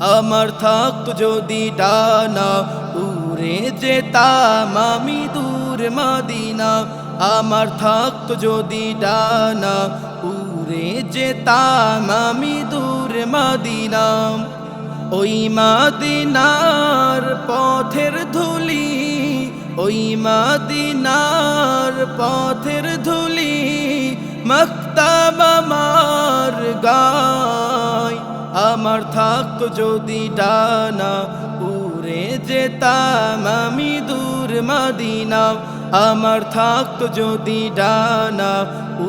আমার থাকতো যদি ডানা, উড়ে যেতাম আমি দূর মদিনা। আমার থাকতো যদি ডানা, উড়ে যেতাম আমি দূর মদিনা। ওই মাদিনার পথের ধুলি, ওই মাদিনার পথের ধুলি, মক্তাব আমার থাকতো যদি ডানা, উড়ে যেতাম আমি দূর মাদিনা। আমার থাকতো যদি ডানা,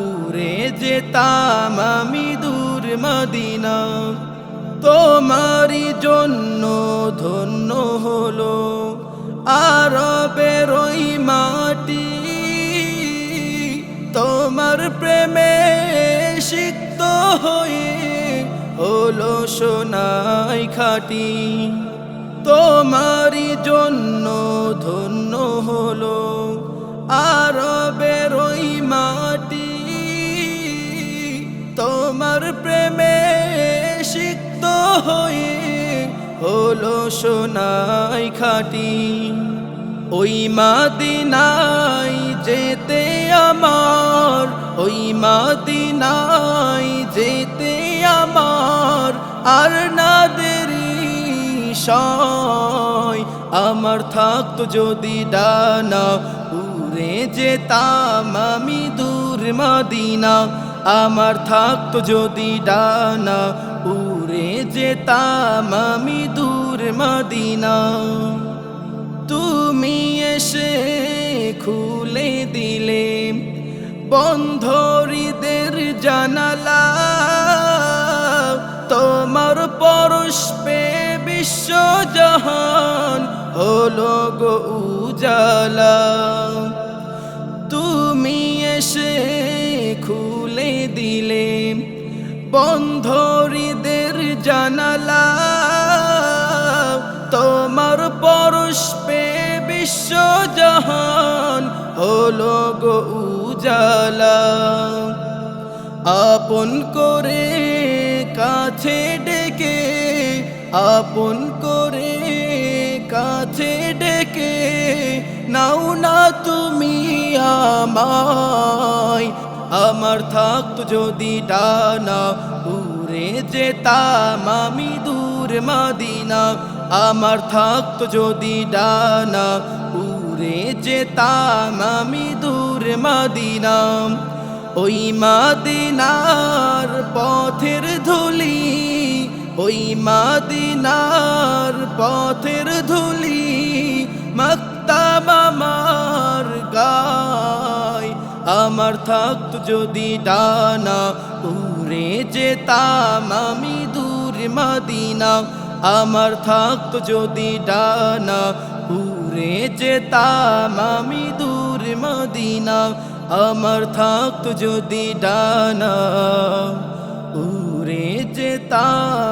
উড়ে যেতাম আমি দূর মাদিনা। তোমারই জন্য ধন্য হলো আরবের ওই মাটি। তোমার প্রেমে সিক্ত হয়ে হলো সোনাই খাটি, তোমারই জন্য ধন্য হলো আরবের ওই মাটি। তোমার প্রেমে সিক্ত হয়ে হলো সোনাই খাটি, ওই মাদিনাই যেতে আমার, ওই মাদিনাই আর না দেরি সয়। আমার থাকতো যদি ডানা, উড়ে যেতাম আমি দূর মদিনা। আমার থাকতো যদি ডানা, উড়ে যেতাম আমি দূর মদিনা। তুমি এসে খুলে দিলে বন্ধরীদের জানালা। তোমার পরস্পে বিশ্ব জাহান হলো গো উজালা। তুমি এসে খুলে দিলে বন্ধরীদের জানালা। তোমার পরস্পে বিশ্ব জাহান হলো গো উজালা। আপন করে কাছে ডেকে, আপন করে কাছে ডেকে, নাও না তুমি আমায়। আমার থাকতো যদি ডানা, উড়ে যেতাম আমি দূর মদিনা। আমার থাকতো যদি ডানা, উড়ে যেতাম আমি দূর মদিনা। ওই মাদিনার পথের ধুলি, ওই মাদিনার পথের ধুলি মক্তাব আমার গায়। আমার থাকতো যদি ডানা উড়ে যেতাম আমি দূর মদিনা। আমার থাকতো যদি ডানা উড়ে যেতাম আমি দূর মদিনা। আমার থাকত যদি ডানা উড়ে যেতাম